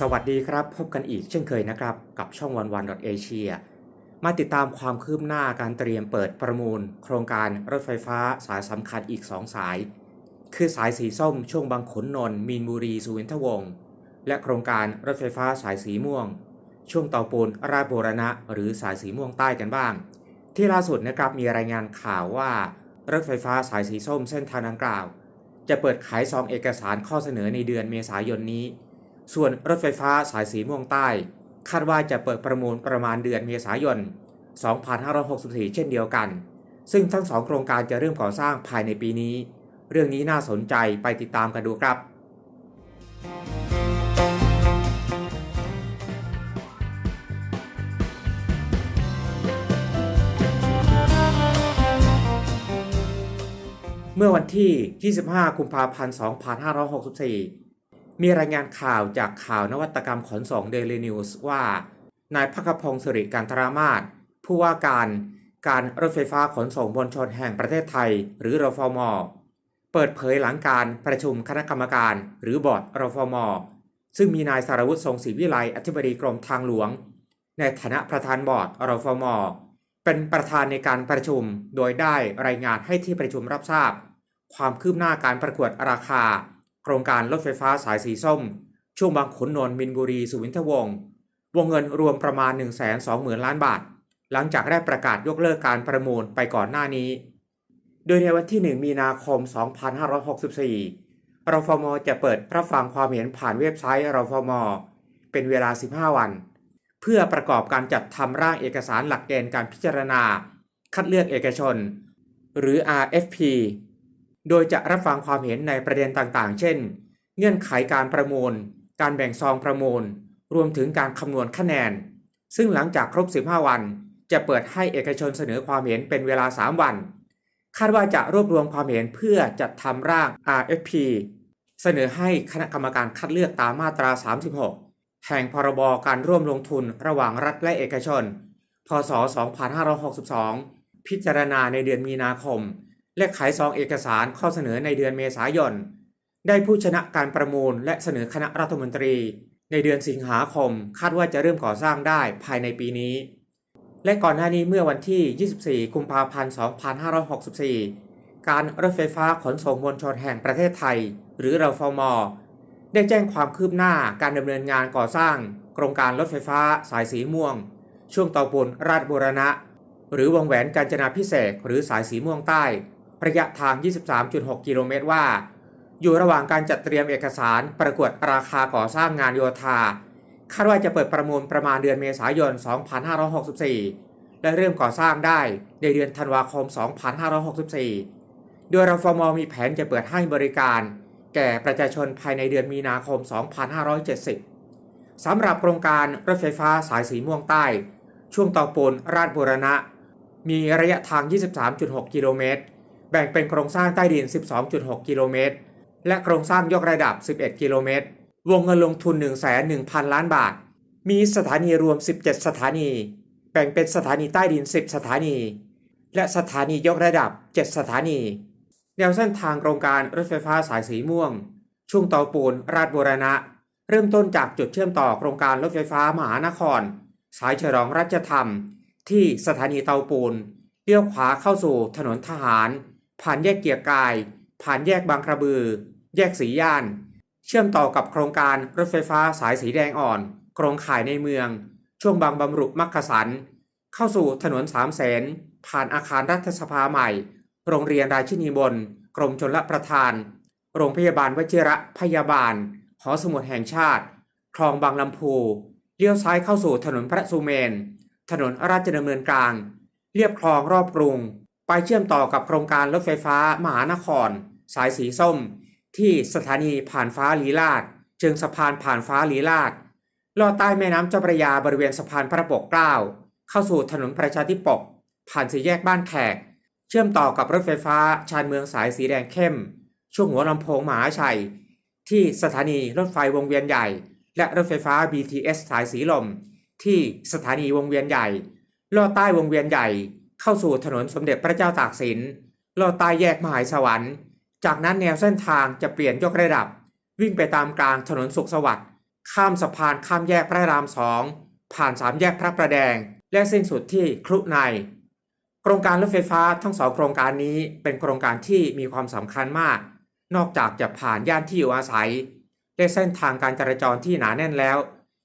สวัสดีครับ พบกันอีกเช่นเคยนะครับ กับช่องวันวันเอเชียมาติดตามความคืบหน้าการเตรียมเปิดประมูล โครงการรถไฟฟ้าสายสำคัญอีก 2 สาย คือสายสีส้มช่วงบางขนนน์มีนบุรีสุวินทวงศ์และโครงการรถไฟฟ้าสายสีม่วง ช่วงเตาปูนราชบูรณะ หรือสายสีม่วงใต้กันบ้าง ที่ล่าสุดนะครับมีรายงานข่าวว่ารถไฟฟ้าสายสีส้มเส้นทางดังกล่าว จะเปิดขายซองเอกสารข้อเสนอในเดือนเมษายนนี้ ส่วนรถไฟฟ้าสายสีม่วงใต้ คาดว่าจะเปิดประมูลประมาณเดือนเมษายน 2564 เช่นเดียวกัน ซึ่งทั้งสองโครงการจะเริ่มก่อสร้างภายในปีนี้ เรื่องนี้น่าสนใจไปติดตามกันดูครับเมื่อวันที่ 25 กุมภาพันธ์ 2564 มีรายงานข่าวจากข่าวนวัตกรรมขนส่งเดลินิวส์ว่า นายพักพงศ์สิริการตรามาศผู้ว่าการการรถไฟฟ้าขนส่งมวลชนแห่งประเทศไทย หรือรฟม เปิดเผยหลังการประชุมคณะกรรมการ หรือบอร์ดรฟม ซึ่งมีนายสารวุฒิทรงศรีวิไลอธิบดีกรมทางหลวง ในฐานะประธานบอร์ดรฟม เป็นประธานในการประชุม โดยได้รายงานให้ที่ประชุมรับทราบ ความคืบหน้าการประกวดราคา โครงการรถไฟฟ้าสายสีส้ม ช่วงบางขุนนนท์มินบุรีสุวินทวงศ์วงเงินรวมประมาณ 1 2 0 0 0 0 ล้านบาท หลังจากได้ประกาศยกเลิกการประมูลไปก่อนหน้านี้ โดยในวันที่ 1 มีนาคม 2564รฟมจะเปิดรับฟังความเห็นผ่านเว็บไซต์รฟมเป็นเวลา 15 วัน เพื่อประกอบการจัดทำร่างเอกสารหลักเกณฑ์การพิจารณา คัดเลือกเอกชน หรือ RFP โดยจะรับฟังความเห็นในประเด็นต่างๆ เช่น เงื่อนไขการประมูล การแบ่งซองประมูล รวมถึงการคำนวณคะแนน ซึ่งหลังจากครบ 15 วัน จะเปิดให้เอกชนเสนอความเห็นเป็นเวลา 3 วัน คาดว่าจะรวบรวมความเห็นเพื่อจัดทำร่าง RFP เสนอให้คณะกรรมการคัดเลือกตามมาตรา 36 แห่งพรบการร่วมลงทุนระหว่างรัฐและเอกชน พศ 2562 พิจารณาในเดือนมีนาคม และขายซองเอกสารข้อเสนอในเดือนเมษายน ได้ผู้ชนะการประมูลและเสนอคณะรัฐมนตรี ในเดือนสิงหาคมคาดว่าจะเริ่มก่อสร้างได้ภายในปีนี้ และก่อนหน้านี้เมื่อวันที่ 24 กุมภาพันธ์ 2564 การรถไฟฟ้าขนส่งมวลชนแห่งประเทศไทย หรือรฟม ได้แจ้งความคืบหน้าการดำเนินงานก่อสร้าง โครงการรถไฟฟ้าสายสีม่วง ช่วงเตาปูนราชบูรณะ หรือวงแหวนกาญจนาพิเศษหรือสายสีม่วงใต้ ระยะทาง 23.6 กิโลเมตรว่า อยู่ระหว่างการจัดเตรียมเอกสารประกวดราคาก่อสร้างงานโยธา คาดว่าจะเปิดประมูลประมาณเดือนเมษายน 2564 และเริ่มก่อสร้างได้ในเดือนธันวาคม 2564 โดยรฟมมีแผนจะเปิดให้บริการ แก่ประชาชนภายในเดือนมีนาคม 2570 สำหรับโครงการรถไฟฟ้าสายสีม่วงใต้ ช่วงเตาปูนราชบูรณะ มีระยะทาง 23.6 กิโลเมตร แบ่งเป็นโครงสร้างใต้ดิน 12.6 กิโลเมตร และโครงสร้างยกระดับ 11 กิโลเมตร วงเงินลงทุน 1,100,000 ล้านบาท มีสถานีรวม 17 สถานี แบ่งเป็นสถานีใต้ดิน 10 สถานี และสถานียกระดับ 7 สถานี แนวเส้นทางโครงการรถไฟฟ้าสายสีม่วง ช่วงเตาปูน ราชบูรณะ เริ่มต้นจากจุดเชื่อมต่อโครงการรถไฟฟ้ามหานคร สายฉลองรัชธรรม ที่สถานีเตาปูนเลี้ยวขวาเข้าสู่ถนนทหาร ผ่านแยกเกียร์กาย ผ่านแยกบางกระบือ แยกสีย่าน เชื่อมต่อกับโครงการรถไฟฟ้าสายสีแดงอ่อน โครงข่ายในเมือง ช่วงบางบำรุมักกะสัน เข้าสู่ถนนสามเสน ผ่านอาคารรัฐสภาใหม่ โรงเรียนรายชินีบน กรมชลประทาน โรงพยาบาลวชิระพยาบาล หอสมุดแห่งชาติ คลองบางลำพูเลี้ยวซ้ายเข้าสู่ถนนพระสุเมน ถนนราชดำเนินกลาง เรียบคลองรอบกรุง ไปเชื่อมต่อกับโครงการรถไฟฟ้ามหานคร สายสีส้ม ที่สถานีผ่านฟ้าลีลาดเชิงสะพานผ่านฟ้าลีลาดลอดใต้แม่น้ำเจ้าพระยาบริเวณสะพานพระปกเกล้าเข้าสู่ถนนประชาธิปก ผ่านสี่แยกบ้านแขก เชื่อมต่อกับรถไฟฟ้าชานเมืองสายสีแดงเข้ม ช่วงหัวลำโพงมหาชัย ที่สถานีรถไฟวงเวียนใหญ่ และรถไฟฟ้า BTS สายสีลม ที่สถานีวงเวียนใหญ่ลอดใต้วงเวียนใหญ่ เข้าสู่ถนนสมเด็จพระเจ้าตากสินลอดใต้แยกมหาสวรรค์ จากนั้นแนวเส้นทางจะเปลี่ยนยกระดับ วิ่งไปตามกลางถนนสุขสวัสดิ์ข้ามสะพานข้ามแยกพระรามสองผ่านสามแยกพระประแดง และสิ้นสุดที่ครุในโครงการรถไฟฟ้าทั้งสองโครงการนี้เป็นโครงการที่มีความสำคัญมาก นอกจากจะผ่านย่านที่อยู่อาศัยและเส้นทางการจราจรที่หนาแน่นแล้ว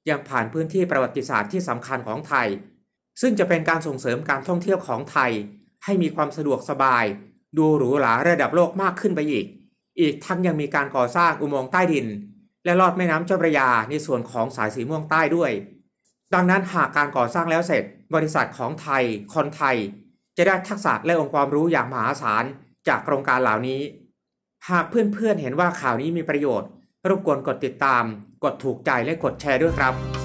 ยังผ่านพื้นที่ประวัติศาสตร์ที่สำคัญของไทย ซึ่งจะเป็นการส่งเสริมการท่องเที่ยวของไทย ให้มีความสะดวกสบาย ดูหรูหราระดับโลกมากขึ้นไปอีก อีกทั้งยังมีการก่อสร้างอุโมงค์ใต้ดิน และลอดแม่น้ำเจ้าพระยาในส่วนของสายสีม่วงใต้ด้วย ดังนั้นหากการก่อสร้างแล้วเสร็จ บริษัทของไทย คนไทย จะได้ทักษะและองค์ความรู้อย่างมหาศาลจากโครงการเหล่านี้ หากเพื่อนๆเห็นว่าข่าวนี้มีประโยชน์ รบกวนกดติดตาม กดถูกใจและกดแชร์ด้วยครับ